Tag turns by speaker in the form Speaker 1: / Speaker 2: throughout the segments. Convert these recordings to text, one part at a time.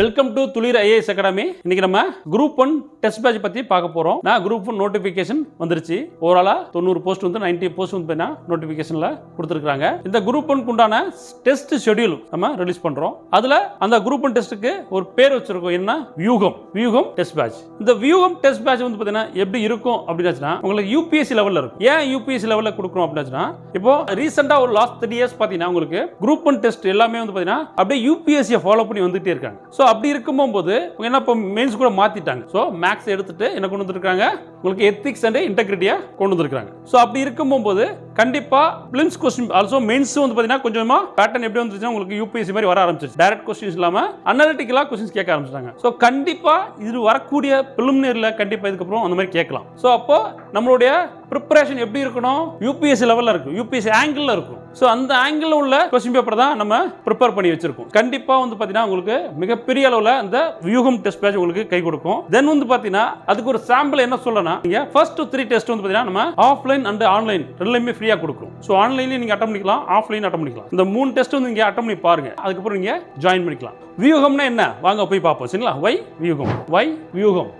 Speaker 1: Welcome to Thulir IAS academy இன்னைக்கு நம்ம group one test batch பத்தி பார்க்க போறோம். நான் குரூப் ஒன் நோட்டிபிகேஷன் வந்துருச்சு. ஓவராலா தொண்ணூறு போஸ்ட் வந்து 90 போஸ்ட் வந்து நோட்டிபிகேஷன்ல கொடுத்துருக்காங்க இந்த குரூப் ஒன் உண்டான டெஸ்ட் ஷெட்யூல் நம்ம ரிலீஸ் பண்றோம். அதுல அந்த குரூப் ஒன் டெஸ்ட்டுக்கு ஒரு பேர் வச்சிருக்கோம். என்ன வியூகம். வியூகம் டெஸ்ட் பேட்ச் இந்த வியூகம் டெஸ்ட் பேட்ச் வந்து பாத்தீங்கன்னா எப்படி இருக்கும் அப்படின்னாச்சுன்னா உங்களுக்கு யூபிஎஸ்சி லெவல்ல இருக்கும். ஏன் யூபிஎஸ்சி லெவல்ல கொடுக்குறோம் அப்படின்னாச்சுன்னா இப்போ ரீசெண்டா ஒரு லாஸ்ட் த்ரீ இயர்ஸ் பாத்தீங்கன்னா உங்களுக்கு குரூப் ஒன் டெஸ்ட் எல்லாமே வந்து பாத்தீங்கன்னா அப்படியே யூபிஎஸ்சியை ஃபாலோ பண்ணி வந்துட்டே இருக்காங்க. ஸோ அப்படி இருக்கும்போது என்ன இப்போ மெயின்ஸ் கூட மாத்திட்டாங்க. ஸோ மேக்ஸ் எடுத்துட்டு என்ன கொண்டு வந்துருக்காங்க? உங்களுக்கு எத்திக்ஸ் அண்ட் இன்டெகிரிட்டியா கொண்டு வந்துருக்காங்க ஸோ அப்படி இருக்கும்போது கண்டிப்பா பிலிம்ஸ் கொஸ்டின் ஆல்சோ மெயின்ஸ் வந்து பாத்தீங்கன்னா கொஞ்சமா பேட்டர்ன் எப்படி வந்துச்சுன்னா உங்களுக்கு யூபிஎஸ்சி மாதிரி வர ஆரம்பிச்சிருச்சு. டைரக்ட் கொஸ்டின்ஸ் இல்லாம அனாலிட்டிக்கலா கொஸ்டின்ஸ் கேட்க ஆரம்பிச்சிட்டாங்க. ஸோ கண்டிப்பா இது வரக்கூடிய பிலிமினரியில் கண்டிப்பா இதுக்கப்புறம் அந்த மாதிரி கேட்கலாம். ஸோ அப்போ நம்மளுடைய ப்ரிப்பரேஷன் எப்படி இருக்கணும்? யூபிஎஸ்சி லெவலில் இருக்கும். யூபிஎஸ்சி ஆங்கிளில் இருக்கும். ஸோ அந்த ஆங்கிளில் உள்ள கொஸ்டின் பேப்பர் தான் நம்ம ப்ரிப்பேர் பண்ணி வச்சிருக்கோம். கண்டிப்பாக வந்து பார்த்தீங்கன்னா உங்களுக்கு மிகப்பெரிய அளவில் இந்த வியூகம் டெஸ்ட் பேட்ச் உங்களுக்கு கை கொடுக்கும். தென் வந்து பார்த்தீங்கன்னா அதுக்கு ஒரு சாம்பிள் என்ன சொல்லணும் நீங்கள் ஃபர்ஸ்ட் த்ரீ டெஸ்ட் வந்து பார்த்தீங்கன்னா நம்ம ஆஃப்லைன் அண்ட் ஆன்லைன் ரெண்டுலையுமே ஃப்ரீயாக கொடுக்குறோம் ஸோ ஆன்லைன்லேயும் நீங்கள் அட்டம் பண்ணிக்கலாம் ஆஃப்லைன் அட்டம் பண்ணிக்கலாம். இந்த மூணு டெஸ்ட் வந்து நீங்கள் அட்டம் பண்ணி பாருங்க. அதுக்கப்புறம் நீங்கள் ஜாயின் பண்ணிக்கலாம். வியூகம்னா என்ன? வாங்க போய் பார்ப்போம். சரிங்களா? வை வியூகம். வை வியூகம்.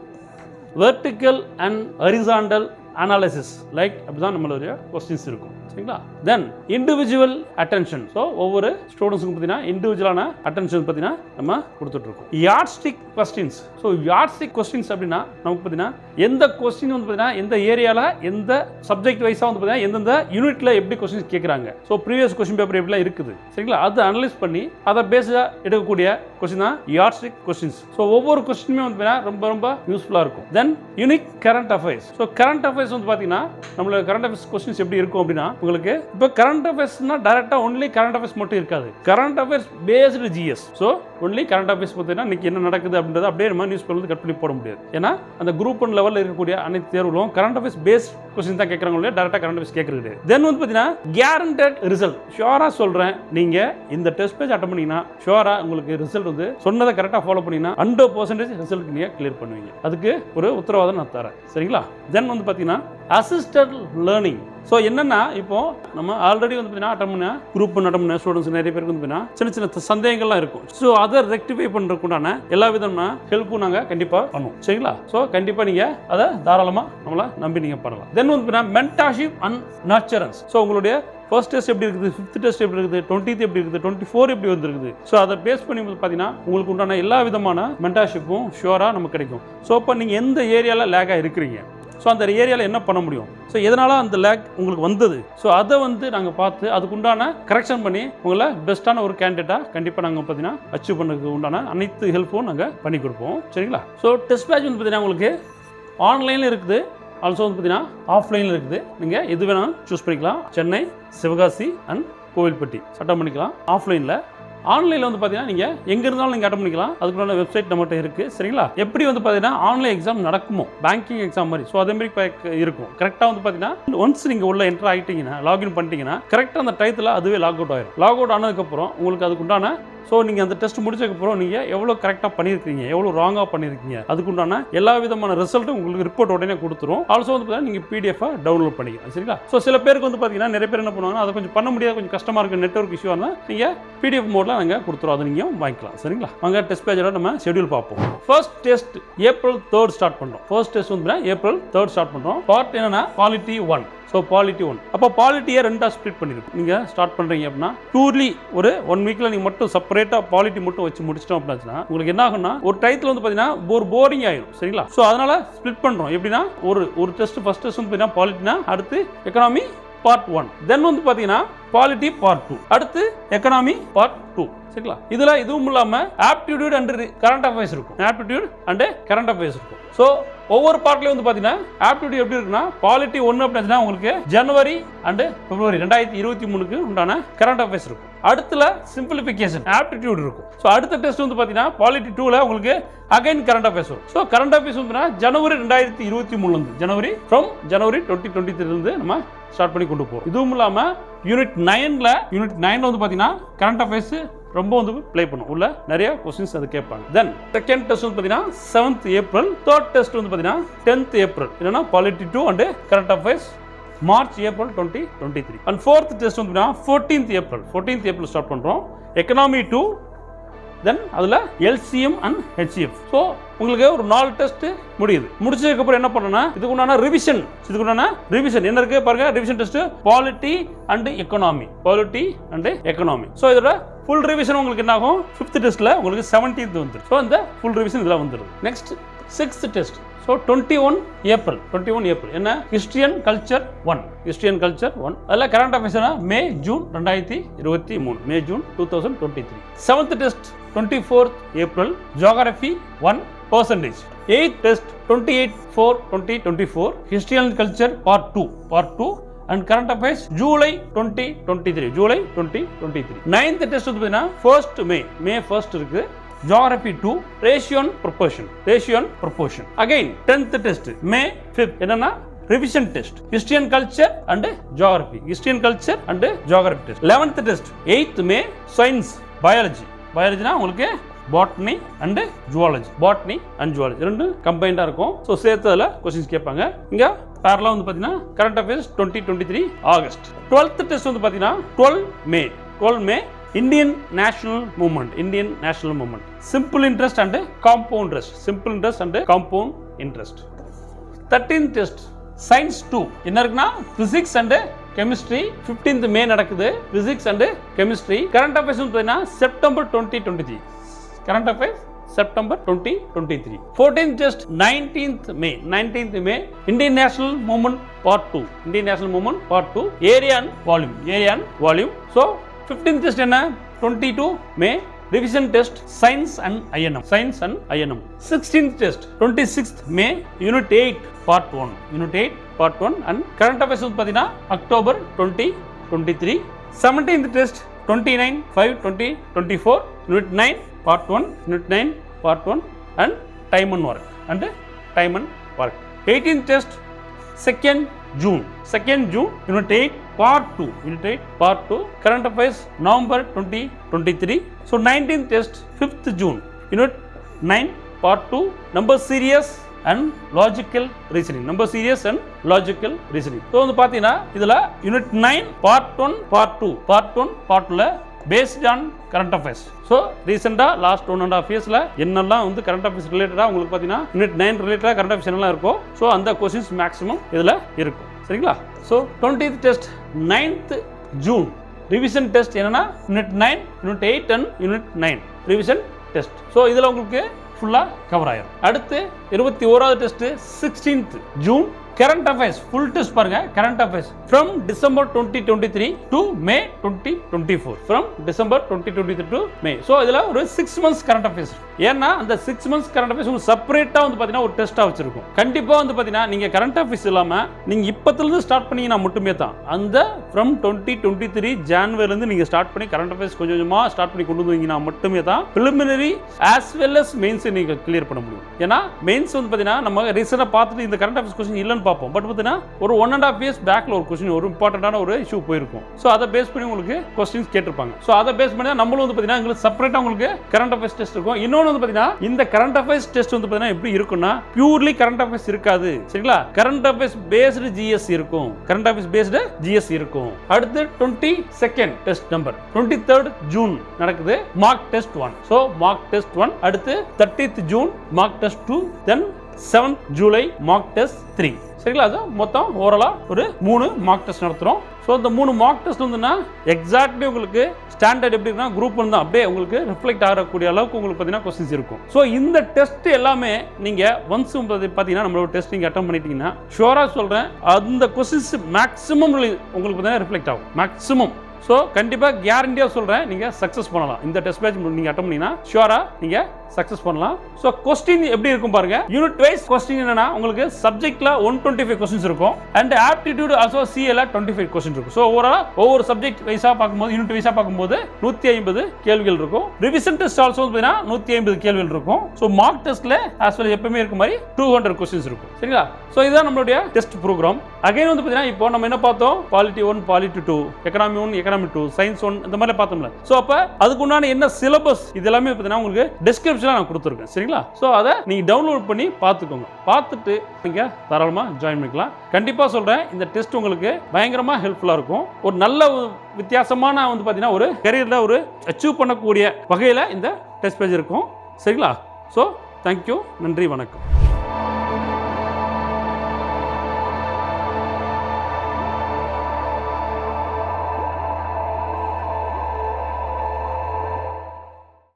Speaker 1: Vertical and horizontal analysis like அப்படிதான் நம்மளுடைய கொஸ்டின்ஸ் இருக்கும். சரிங்களா? தென் இண்டிவிஜுவல் அட்டென்ஷன் ஸோ ஒவ்வொரு ஸ்டூடெண்ட்ஸுக்கும் பார்த்தீங்கன்னா இண்டிவிஜுவலான அட்டென்ஷன் பார்த்தீங்கன்னா நம்ம கொடுத்துட்ருக்கோம். Yard questions so yard stick questions அப்படின்னா நமக்கு பார்த்தீங்கன்னா எந்த கொஸ்டின் வந்து பார்த்தீங்கன்னா எந்த ஏரியாவில் எந்த சப்ஜெக்ட் வைஸாக வந்து பார்த்தீங்கன்னா எந்தெந்த யூனிட்டில் எப்படி கொஸ்டின்ஸ் கேட்குறாங்க. ஸோ ப்ரீவியஸ் கொஸ்டின் பேப்பர் எப்படிலாம் இருக்குது. சரிங்களா? அதை அனலைஸ் பண்ணி அதை பேஸாக எடுக்கக்கூடிய கொஸ்டின் தான் யார்ட்ஸ்டிக் கொஸ்டின்ஸ் ஸோ ஒவ்வொரு கொஸ்டினுமே வந்து பார்த்தீங்கன்னா ரொம்ப ரொம்ப யூஸ்ஃபுல்லாக இருக்கும். Then unique current affairs so current affairs வந்து பார்த்தீங்கன்னா நம்மளுக்கு கரண்ட் அஃபேர்ஸ் கொஸ்டின்ஸ் எப்படி இருக்கும் அப்படின்னா உங்களுக்கு இப்போ கரண்ட் அஃபேர்ஸ்னா டேரெக்டாக ஒன்லி கரண்ட் அஃபேர்ஸ் மட்டும் இருக்காது. Current affairs based GS so only current affairs பார்த்தீங்கன்னா இன்னைக்கு என்ன நடக்குது அப்படின்றத அப்படியே நம்ம நியூஸ் பேப்பர் வந்து கட் பண்ணி போட முடியாது. ஏன்னா அந்த குரூப் ஒன் லெவலில் இருக்கக்கூடிய அனைத்து தேர்வுகளும் கரண்ட் அஃபேர்ஸ் பேஸ்ட் கொஸ்டின் தான் கேட்குறாங்க இல்லையா டேரெக்டாக கரண்ட் அஃபேர்ஸ் கேட்குறது தென் வந்து பார்த்தீங்கன்னா கேரண்டட் ரிசல்ட் ஷோராக சொல்கிறேன் நீங்கள் இந்த டெஸ்ட் பேஜ் அட்டன் பண்ணீங்கன்னா ஷோராக உங்களுக்கு ரிசல்ட் வந்து சொன்னதை கரெக்டாக ஃபாலோ பண்ணீங்கன்னா ஹண்ட்ரட் பர்சன்டேஜ் ரிசல்ட் நீங்கள் கிளியர் பண்ணுவீங்க. அதுக்கு ஒரு உத்தரவாதம் நான் தரேன். சரிங்களா? தென் வந்து பார்த்தீங்கன்னா அசிஸ்டட் லேர்னிங் ஸோ என்னன்னா இப்போ நம்ம ஆல்ரெடி வந்து பார்த்தீங்கன்னா அட்டம் பண்ண குரூப் அட்டம் பண்ண ஸ்டூடெண்ட்ஸ் நிறைய பேருக்கு வந்து பார்த்தீங்கன்னா சின்ன சின்ன சந்தேகங்கள்லாம் இருக்கும். ஸோ அதை ரெக்டிஃபை பண்ணுறதுக்குண்டான எல்லா விதமான ஹெல்ப்பும் நாங்கள் கண்டிப்பாக பண்ணுவோம். சரிங்களா? ஸோ கண்டிப்பாக நீங்கள் அதை தாராளமாக நம்மளை நம்பி நீங்கள் பண்ணலாம். தென் வந்து பார்த்தீங்கன்னா மென்டாஷிப் அண்ட் நர்ச்சரன்ஸ் ஸோ உங்களுடைய ஃபர்ஸ்ட் டெஸ்ட் எப்படி இருக்குது? ஃபிஃப்த் டெஸ்ட் எப்படி இருக்குது? டுவெண்ட்டி எப்படி இருக்குது? டுவெண்ட்டி ஃபோர் எப்படி வந்துருக்குது? ஸோ அதை பேஸ் பண்ணி பார்த்தீங்கன்னா உங்களுக்கு உண்டான எல்லா விதமான மென்டாஷிப்பும் ஷுவராக நமக்கு கிடைக்கும். ஸோ இப்போ நீங்கள் எந்த ஏரியாவில் லேக்காக இருக்கிறீங்க? ஸோ அந்த ஏரியாவில் என்ன பண்ண முடியும்? ஸோ எதனால் அந்த லேக் உங்களுக்கு வந்தது? ஸோ அதை வந்து நாங்கள் பார்த்து அதுக்குண்டான கரெக்ஷன் பண்ணி உங்களை பெஸ்ட்டான ஒரு கேண்டிடேட்டாக கண்டிப்பாக நாங்கள் பார்த்தீங்கன்னா அச்சீவ் பண்ணுறதுக்கு உண்டான அனைத்து ஹெல்ப்பும் நாங்கள் பண்ணி கொடுப்போம். சரிங்களா? ஸோ டெஸ்ட் பேட்ச் வந்து பார்த்தீங்கன்னா உங்களுக்கு ஆன்லைனில் இருக்குது. ஆல்சோ வந்து பார்த்தீங்கன்னா ஆஃப்லைனில் இருக்குது. நீங்கள் எது வேணாலும் சூஸ் பண்ணிக்கலாம். சென்னை சிவகாசி அண்ட் கோவில்பட்டி. சட்டம் பண்ணிக்கலாம். ஆஃப்லைனில் ஆன்லைனில் வந்து பார்த்தீங்கன்னா நீங்கள் எங்கே இருந்தாலும் நீங்கள் அட்டன் பண்ணிக்கலாம். அதுக்குள்ள வெப்சைட் நம்மகிட்ட இருக்குது சரிங்களா? எப்படி வந்து பார்த்தீங்கன்னா ஆன்லைன் எக்ஸாம் நடக்குமோ பேங்கிங் எக்ஸாம் மாதிரி. ஸோ அதே மாதிரி இருக்கும். கரெக்டாக வந்து பார்த்தீங்கன்னா ஒன்ஸ் நீங்கள் உள்ள என்டர் ஆகிட்டீங்கன்னா லாகின் பண்ணிட்டீங்கன்னா கரெக்டாக அந்த டயத்தில் அதுவே லாக் அவுட் ஆயிடும் லாக் அவுட் ஆனதுக்கப்புறம் உங்களுக்கு அதுக்குண்டான ஸோ நீங்கள் அந்த டெஸ்ட் முடிச்சதுக்கப்புறம் நீங்கள் எவ்வளோ கரெக்டாக பண்ணியிருக்கீங்க எவ்வளோ ராங்காக பண்ணியிருக்கீங்க அதுக்குண்டான எல்லா விதமான ரிசல்ட்டும் உங்களுக்கு ரிப்போர்ட் உடனே கொடுத்துரும். ஆல்சோ வந்து பார்த்தீங்கன்னா நீங்கள் பிடிஎஃபை டவுன்லோட் பண்ணிக்கலாம் சரிங்களா? ஸோ சில பேருக்கு வந்து பார்த்தீங்கன்னா நிறைய பேர் என்ன பண்ணுவாங்க அதை கொஞ்சம் பண்ண முடியாது கொஞ்சம் கஷ்டமாக இருக்குது நெட்ஒர்க் இஷ்யூ இருந்தால் நீங்கள் பிடிஎஃப் மோடில் நாங்கள் கொடுத்துருவோம் அதை நீங்கள் வாங்கிக்கலாம் சரிங்களா? அங்கே டெஸ்ட் பேஜோட நம்ம ஷெடியூல் பார்ப்போம். First test April third start பண்ணுறோம் ஃபர்ஸ்ட் டெஸ்ட் வந்து ஏப்ரல் தேர்ட் ஸ்டார்ட் பண்ணுறோம் பார்ட் என்னன்னா quality one so polity one அப்போ பாலிட்டியை ரெண்டாக ஸ்ப்ளிட் பண்ணிருக்கும் நீங்கள் ஸ்டார்ட் பண்ணுறீங்க அப்படின்னா பியூர்லி ஒரு ஒன் வீக்கில் நீங்கள் மட்டும் செப்பரேட்டாக பாலிட்டி மட்டும் வச்சு முடிச்சிட்டோம் அப்படின்னா உங்களுக்கு என்ன ஆகும்னா ஒரு டயத்தில் வந்து பார்த்தீங்கன்னா ஒரு போரிங் ஆயிடும் சரிங்களா? ஸோ அதனால் ஸ்ப்ளிட் பண்ணுறோம் எப்படின்னா ஒரு ஒரு டெஸ்ட் ஃபஸ்ட் டெஸ்ட் வந்து பார்த்தீங்கன்னா பாலிட்டினா அடுத்து எக்கனாமி பார்ட் ஒன் தென் வந்து பார்த்தீங்கன்னா பாலிட்டி பார்ட் டூ அடுத்து எக்கனாமி பார்ட் டூ சரிங்களா? இதில் இதுவும் இல்லாமல் ஆப்டிடியூட் அண்ட் கரண்ட் அஃபேர்ஸ் இருக்கும். ஆப்டிடியூட் அண்ட் கரண்ட் அஃபேர்ஸ் இருக்கும். ஸோ ஒவ்வொரு பார்ட்லயும் வந்து பாத்தீங்கன்னா ஆப்டிடியூட் எப்படி இருக்குன்னா பாலிட்டி ஒன்று அப்படின்னா உங்களுக்கு ஜனவரி அண்ட் பிப்ரவரி ரெண்டாயிரத்தி இருபத்தி மூணுக்கு உண்டான கரண்ட் அஃபேர்ஸ் இருக்கும். அடுத்துல சிம்பிளிஃபிகேஷன் ஆப்டிடியூட் இருக்கும். ஸோ அடுத்த டெஸ்ட் வந்து பார்த்தீங்கன்னா பாலிட்டி டூல உங்களுக்கு அகைன் கரண்ட் அஃபேர்ஸ் வரும். ஸோ கரண்ட் அஃபேர்ஸ் வந்து ஜனவரி ரெண்டாயிரத்தி இருபத்தி மூணுலேருந்து ஜனவரி ஃப்ரம் ஜனவரி டுவெண்ட்டி டுவெண்ட்டி இருந்து நம்ம ஸ்டார்ட் பண்ணி கொண்டு போவோம் இதுவும் இல்லாமல் யூனிட் நைனில் யூனிட் நைனில் வந்து பார்த்தீங்கன்னா கரண்ட் அஃபேர்ஸ் ரொம்ப வந்து ப்ளே பண்ணும். உள்ள நிறைய கொஸ்டின்ஸ் அது கேட்பாங்க. தென் செகண்ட் டெஸ்ட் வந்து பார்த்தீங்கன்னா செவன்த் ஏப்ரல் தேர்ட் டெஸ்ட் வந்து பார்த்தீங்கன்னா டென்த் ஏப்ரல் என்னன்னா polity two and current affairs March April twenty twenty three and fourth test வந்து fourteenth April fourteenth April start பண்ணுறோம் எக்கனாமி டூ தென் அதில் எல்சிஎம் அண்ட் ஹெச்சிஎஃப் ஸோ உங்களுக்கு ஒரு நாலு test முடியுது. முடிச்சதுக்கப்புறம் என்ன பண்ணணும்னா இதுக்கு உண்டான ரிவிஷன் இதுக்கு உண்டான ரிவிஷன் என்ன இருக்கு பாருங்க? Revision test polity and economy polity and economy so இதோட ஃபுல் ரிவிஷன் உங்களுக்கு என்ன ஆகும் ஃபிஃப்த் டெஸ்ட்டில் உங்களுக்கு செவன்டீன்த் வந்துடும் ஸோ அந்த ஃபுல் ரிவிஷன் இதில் வந்துடும் next sixth test so twenty one April twenty one April என்ன? History and culture one history and culture one அதில் கரண்ட் அஃபேர்ஸ்னா மே ஜூன் ரெண்டாயிரத்தி இருபத்தி மூணு. May June two thousand twenty three seventh test twenty fourth April geography one percentage eight test twenty eight four twenty twenty four history and culture part two part two and current affairs July twenty twenty three July twenty twenty three ninth test வந்து பார்த்தீங்கன்னா first May May first இருக்கு geography two ratio and proportion ratio and proportion again tenth test May fifth என்னன்னா revision test history culture and geography history culture and geography test eleventh test eighth May science biology பயாலஜினா உங்களுக்கு botany and zoology botany and zoology ரெண்டு கம்பைண்டாக இருக்கும். So சேர்த்ததில் questions கேட்பாங்க. இங்கே பேரலாக வந்து பார்த்தீங்கன்னா current affairs twenty twenty three August twelfth test வந்து பார்த்தீங்கன்னா twelve May twelve May Indian national movement Indian national movement simple interest and compound interest simple interest and compound interest thirteen test science two என்ன இருக்குன்னா physics and chemistry fifteenth May நடக்குது. Physics and chemistry current affairs பார்த்தீங்கன்னா September twenty twenty three current affairs September 2023. 14th just 19th May. 19th May, Indian National Movement Part 2. Indian National Movement Part 2. Area and volume. Area and volume. So 15th just in 22 May. Revision test Science and INM. Science and INM. 16th test 26th May Unit 8 Part 1. Unit 8 Part 1 and current affairs பார்த்தீங்கன்னா October 2023. 17th test 29 5 20 24 Unit 9 part one unit nine part one and time and work and time and work eighteen test second June second June unit eight part two unit eight part two current affairs November twenty twenty three so nineteen test fifth June unit nine part two number series and logical reasoning number series and logical reasoning so வந்து பார்த்தீங்கன்னா இதில் unit nine part one part two part one பார்ட்டில் based on current affairs so ரீசெண்டாக last one and half இயர்ஸில் என்னெல்லாம் வந்து current affairs ரிலேட்டடாக உங்களுக்கு பார்த்தீங்கன்னா யூனிட் நைன் ரிலேட்டடாக கரண்ட் அஃபேர்ஸ் என்னெல்லாம் இருக்கும் ஸோ அந்த கொஸ்டின்ஸ் மேக்ஸிமம் இதில் இருக்கும். சரிங்களா? So twenty test ninth June revision test என்னென்னா unit nine unit eight and unit nine revision test so இதில் உங்களுக்கு ஃபுல்லாக கவர் ஆயிடும் அடுத்து இருபத்தி ஓராவது test sixteenth June current affairs full test பாருங்க current affairs from December twenty twenty three to May twenty twenty four from December twenty twenty three to May so இதில் ஒரு சிக்ஸ் மந்த்ஸ் கரண்ட் அஃபேர்ஸ் ஏன்னா அந்த six months current affairs உங்களுக்கு செப்பரேட்டாக வந்து பார்த்தீங்கன்னா ஒரு டெஸ்ட்டாக வச்சிருக்கும். கண்டிப்பாக வந்து பார்த்தீங்கன்னா நீங்கள் கரண்ட் அஃபேர்ஸ் இல்லாமல் நீங்கள் இப்போத்துலேருந்து ஸ்டார்ட் பண்ணீங்கன்னா மட்டுமே தான். அந்த ஃப்ரம் டுவெண்ட்டி டுவெண்ட்டி த்ரீ ஜான்வரிலேருந்து நீங்கள் ஸ்டார்ட் பண்ணி கரண்ட் அஃபேர்ஸ் கொஞ்சம் கொஞ்சமாக ஸ்டார்ட் பண்ணி கொண்டு வந்தீங்கன்னா மட்டுமே தான் ப்ரிலிமினரி ஆஸ் வெல் அஸ் மெயின்ஸை நீங்கள் கிளியர் பண்ண முடியும். ஏன்னா மெயின்ஸ் வந்து பார்த்தீங்கன்னா நம்ம ரீசெண்டாக பார்த்துட்டு இந்த கரண்ட் அஃபேர்ஸ் கொஸ்டின் இல்லைன்னு பார்ப்போம். பட் பார்த்தீங்கன்னா ஒரு ஒன் அண்ட் ஆஃப் இயர்ஸ் பேக்கில் ஒரு கொஸ்டின் ஒரு இம்பார்ட்டண்டான ஒரு இஷ்யூ போயிருக்கும். ஸோ அதை பேஸ் பண்ணி உங்களுக்கு கொஸ்டின்ஸ் கேட்டிருப்பாங்க. ஸோ அதை பேஸ் பண்ணி தான் நம்மளும் வந்து பார்த்தீங்கன்னா உங்களுக்கு செப்பரேட்டாக உங்களுக்கு கரண்ட் அஃபேர்ஸ் டெஸ்ட் இருக்கும். இன்னொன்று வந்து பார்த்தீங்கன்னா இந்த கரண்ட் அஃபேர்ஸ் டெஸ்ட் வந்து பார்த்தீங்கன்னா எப்படி இருக்கும்னா பியூர்லி கரண்ட் அஃபேர்ஸ் இருக்காது. சரிங்களா? கரண்ட் அஃபேர்ஸ் பேஸ்டு ஜிஎஸ் இருக்கும். கரண்ட் அஃபேர்ஸ் பேஸ்டு ஜிஎஸ் இருக்கும். அடுத்து twenty second test number twenty third June நடக்குது mark test one so mark test one அடுத்து thirtieth June mark test two then seventh July mark test three சரிங்களா? அது மொத்தம் ஓவரலாக ஒரு மூணு மார்க் டெஸ்ட் நடத்துகிறோம் ஸோ இந்த மூணு மார்க் டெஸ்ட் வந்துன்னா எக்ஸாக்ட்லி உங்களுக்கு ஸ்டாண்டர்ட் எப்படி இருக்குன்னா குரூப் ஒன் தான். அப்படியே உங்களுக்கு ரிஃப்ளெக்ட் ஆகக்கூடிய அளவுக்கு உங்களுக்கு பார்த்தீங்கன்னா கொஸ்டின்ஸ் இருக்கும். ஸோ இந்த டெஸ்ட் எல்லாமே நீங்கள் ஒன்ஸ் பார்த்தீங்கன்னா நம்மளோட டெஸ்ட் நீங்கள் அட்டன் பண்ணிட்டீங்கன்னா ஷோராக சொல்கிறேன் அந்த கொஸ்டின்ஸ் மேக்ஸிமம் உங்களுக்கு பார்த்தீங்கன்னா ரிஃப்ளெக்ட் ஆகும். மேக்ஸிமம் ஸோ கண்டிப்பாக கேரண்டியாக சொல்கிறேன் நீங்கள் சக்ஸஸ் பண்ணலாம். இந்த டெஸ்ட் பேட்ச் நீங்கள் அட்டன் பண்ணிங்கன்னா ஷோராக நீங்கள் சக்ஸஸ் பண்ணலாம். ஸோ கொஸ்டின் எப்படி இருக்கும் பாருங்க. யூனிட் வைஸ் கொஸ்டின் என்னன்னா உங்களுக்கு சப்ஜெக்ட்ல ஒன் டுவெண்ட்டி ஃபைவ் கொஸ்டின்ஸ் இருக்கும். அண்ட் ஆப்டிடியூட் ஆல்சோ சிஎல டுவெண்ட்டி ஃபைவ் கொஸ்டின் இருக்கும். ஸோ ஓவரால் ஒவ்வொரு சப்ஜெக்ட் வைஸாக பார்க்கும்போது யூனிட் வைஸாக பார்க்கும்போது நூற்றி ஐம்பது கேள்விகள் இருக்கும். ரிவிஷன் டெஸ்ட் ஆல்சோ பார்த்தீங்கன்னா நூற்றி ஐம்பது கேள்விகள் இருக்கும். ஸோ மார்க் டெஸ்ட்ல ஆஸ் வெல் எப்பவுமே இருக்க மாதிரி டூ ஹண்ட்ரட் கொஸ்டின்ஸ் இருக்கும். சரிங்களா? ஸோ இதுதான் நம்மளுடைய டெஸ்ட் ப்ரோக்ராம் அகைன் வந்து பார்த்தீங்கன்னா இப்போ நம்ம என்ன பார்த்தோம்? Polity one polity two economy one economy two science one இந்த மாதிரி பார்த்தோம்ல. ஸோ அப்போ அதுக்கு உண்டான என்ன சிலபஸ் இது எல்லாமே பார்த்தீங்கன்னா உங்களுக்கு டிஸ்கிரிப்ஷன் டிஸ்கிரிப்ஷனில் நான் கொடுத்துருக்கேன். சரிங்களா? ஸோ அதை நீங்கள் டவுன்லோட் பண்ணி பார்த்துக்கோங்க. பார்த்துட்டு நீங்கள் தாராளமாக ஜாயின் பண்ணிக்கலாம். கண்டிப்பாக சொல்கிறேன் இந்த டெஸ்ட் உங்களுக்கு பயங்கரமாக ஹெல்ப்ஃபுல்லாக இருக்கும். ஒரு நல்ல வித்தியாசமான வந்து பார்த்தீங்கன்னா ஒரு கரியரில் ஒரு அச்சீவ் பண்ணக்கூடிய வகையில் இந்த டெஸ்ட் பேஜ் இருக்கும். சரிங்களா? ஸோ தேங்க்யூ நன்றி வணக்கம்.